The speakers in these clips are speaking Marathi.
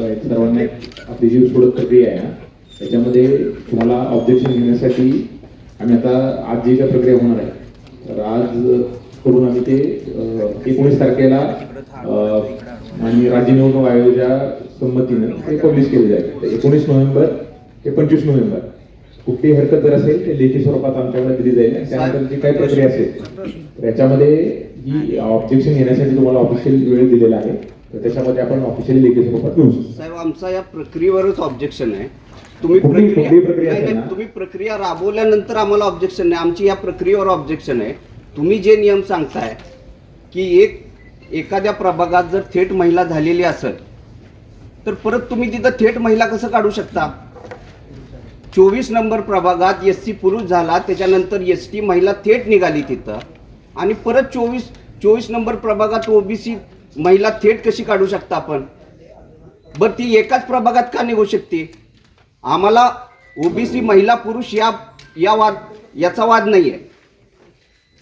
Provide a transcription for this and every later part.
एक सर्वांना आपली जी सोडत प्रक्रिया आहे ना त्याच्यामध्ये तुम्हाला ऑब्जेक्शन घेण्यासाठी आम्ही आता आज जी काय प्रक्रिया होणार आहे तर आज करून आम्ही ते एकोणीस तारखेला आणि राज्य निवडणूक आयोगाच्या संमतीनं ते पब्लिश केले जाईल. एकोणीस नोव्हेंबर ते पंचवीस नोव्हेंबर. कुठली हरकत जर असेल ते लेखी स्वरूपात आमच्याकडे दिली जाईल. आणि त्यानंतर जी काही प्रक्रिया असेल तर याच्यामध्ये ही ऑब्जेक्शन घेण्यासाठी तुम्हाला ऑफिशियल वेळ दिलेला आहे. तर त्याच्यामध्ये आपण ऑफिशियली लेखी स्वरूपात घेऊ शकतो साहेब आमचा या प्रक्रियेवरच ऑब्जेक्शन आहे. तुम्ही कुठली- प्रक्रिया कुठली प्रक्रिया नाही, असेल नाही, ना? तुम्ही प्रक्रिया राबवल्यानंतर आम्हाला ऑब्जेक्शन नाही. आमची या प्रक्रियेवर ऑब्जेक्शन आहे. तुम्ही जे नियम सांगताय की एक एखाद्या प्रभागात जर थेट महिला झालेली असेल तर परत तुम्ही तिथं थेट महिला कसं काढू शकता? चोवीस नंबर प्रभागात एस सी पुरुष झाला त्याच्यानंतर एस टी महिला थेट निघाली तिथं. आणि परत चोवीस चोवीस नंबर प्रभागात ओबीसी महिला थेट कशी काढू शकता आपण? बरं ती एकाच प्रभागात का निघू शकते? आम्हाला ओबीसी महिला पुरुष या या वाद याचा वाद नाही आहे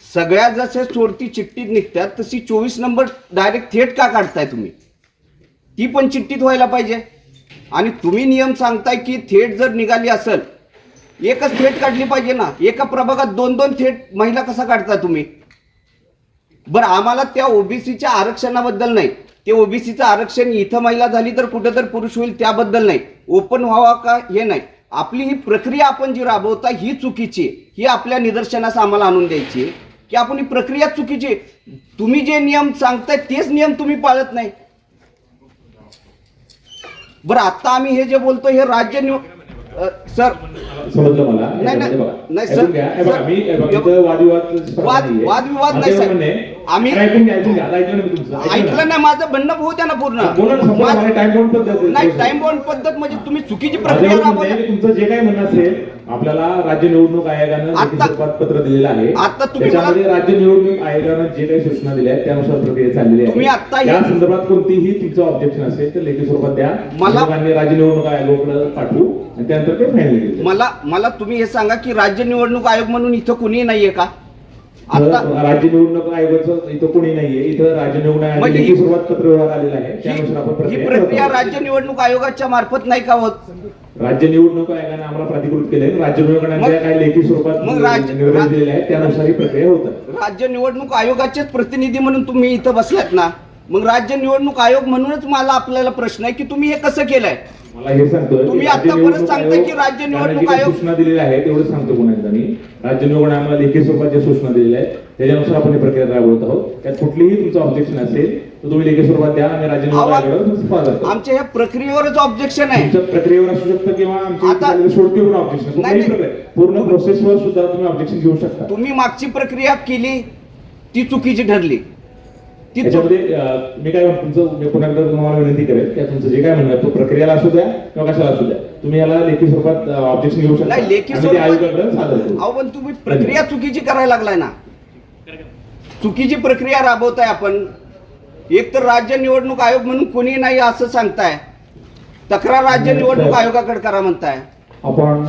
सगळ्या जसे चोरती चिठ्ठीत निघतात तशी चोवीस नंबर डायरेक्ट थेट का काढताय तुम्ही? ती पण चिठ्ठीत व्हायला पाहिजे. आणि तुम्ही नियम सांगताय की थेट जर निघाली असेल एकच थेट काढली पाहिजे ना? एका प्रभागात दोन दोन थेट महिला कसा काढता तुम्ही? बरं आम्हाला त्या ओबीसीच्या आरक्षणाबद्दल नाही. ते ओबीसीचं आरक्षण इथं महिला झाली तर कुठं तर पुरुष होईल त्याबद्दल नाही. ओपन व्हावा का हे नाही. आपली ही प्रक्रिया आपण जी राबवता ही चुकीची आहे. ही आपल्या निदर्शनास आम्हाला आणून द्यायची की आपण ही प्रक्रिया चुकीची आहे. तुम्ही जे नियम सांगताय तेच नियम तुम्ही पाळत नाही. बरं आता आम्ही हे जे बोलतो हे राज्य निव सर. समजलं मला? नाही, सर, सर, वादविवाद नाही, आहे, आम्ही- ऐकलं नाही माझं म्हणणं होऊ द्या ना पूर्ण. नाही टाइम बाउंड पद्धत म्हणजे तुम्ही चुकीची प्रक्रिया तुमचं जे काही म्हणणं असेल आपल्याला राज्य निवडणूक आयोगानं पत्र दिलेलं आहे आता त्याच्यामध्ये राज्य निवडणूक आयोगानं जे काही सूचना दिल्या आहेत त्यानुसार प्रक्रिया चाललेली आहे. तुम्ही आता त्या संदर्भात कोणतीही तुमचं ऑब्जेक्शन असेल तर लेखी स्वरूपात द्या. मला- राज्य निवडणूक आयोगाकडे पाठवू आणि त्यानंतर ते फायनल मला मला तुम्ही हे सांगा की राज्य निवडणूक आयोग म्हणून इथं कुणी नाहीये का? राज्य निवडणूक आयोगाचं इथं कोणी नाहीये. इथं राज्य निवडणूक ही- स्वरूपात पत्र व्यवहार आलेला आहे. त्यानुसार आपण ही प्रक्रिया. राज्य निवडणूक आयोगाच्या मार्फत नाही का होत? राज्य निवडणूक आयोगाने आम्हाला प्राधिकृत केले राज्य निवडणूक आयोगाने लेखी स्वरूपात निर्देश दिलेले आहेत त्यानुसार ही प्रक्रिया होतात राज्य निवडणूक आयोगाचेच प्रतिनिधी म्हणून तुम्ही इथं बसलात ना? मग राज्य निवडणूक आयोग म्हणूनच मला आपल्याला प्रश्न आहे की तुम्ही हे कसं केलंय? मला हे सांगतोय की तुम्ही आता परत आयोग की राज्य निवडणूक आयोग- सूचना दिलेल्या आहेत तेवढं सांगतो पुन्हा राज्य निवडणूक आम्हाला लेखी स्वरूपात ज्या सूचना दिलेल्या आहेत. त्याच्यानुसार आपण ही प्रक्रिया राबवत आहोत. त्यात कुठलीही तुमचं ऑब्जेक्शन असेल तर तुम्ही लेखी स्वरूपात द्या आणि राज्य निवडणूक. आमच्या ह्या प्रक्रियेवरच ऑब्जेक्शन आहे. तुमच्या प्रक्रियेवर असू शकतं किंवा आमच्या सोडती पण ऑब्जेक्शन कुठल्याही पूर्ण प्रोसेसवर सुद्धा तुम्ही ऑब्जेक्शन घेऊ शकता. तुम्ही मागची प्रक्रिया केली ती चुकीची ठरली. त्याच्यामध्ये मी काय तुमचं मी पुन्हा एकदा तुम्हाला विनंती करेल की तुमचं जे काय म्हणणं तो प्रक्रियाला असू द्या किंवा कशाला असू द्या. तुम्ही याला लेखी स्वरूपात ऑब्जेक्शन घेऊ शकता. नाही लेखी अहो पण तुम्ही प्रक्रिया चुकीची करायला लागलाय ना. चुकीची प्रक्रिया राबवताय आपण. एक तर राज्य निवडणूक आयोग म्हणून कोणी नाही असं सांगताय. तक्रार राज्य निवडणूक आयोगाकडे करा म्हणताय. आपण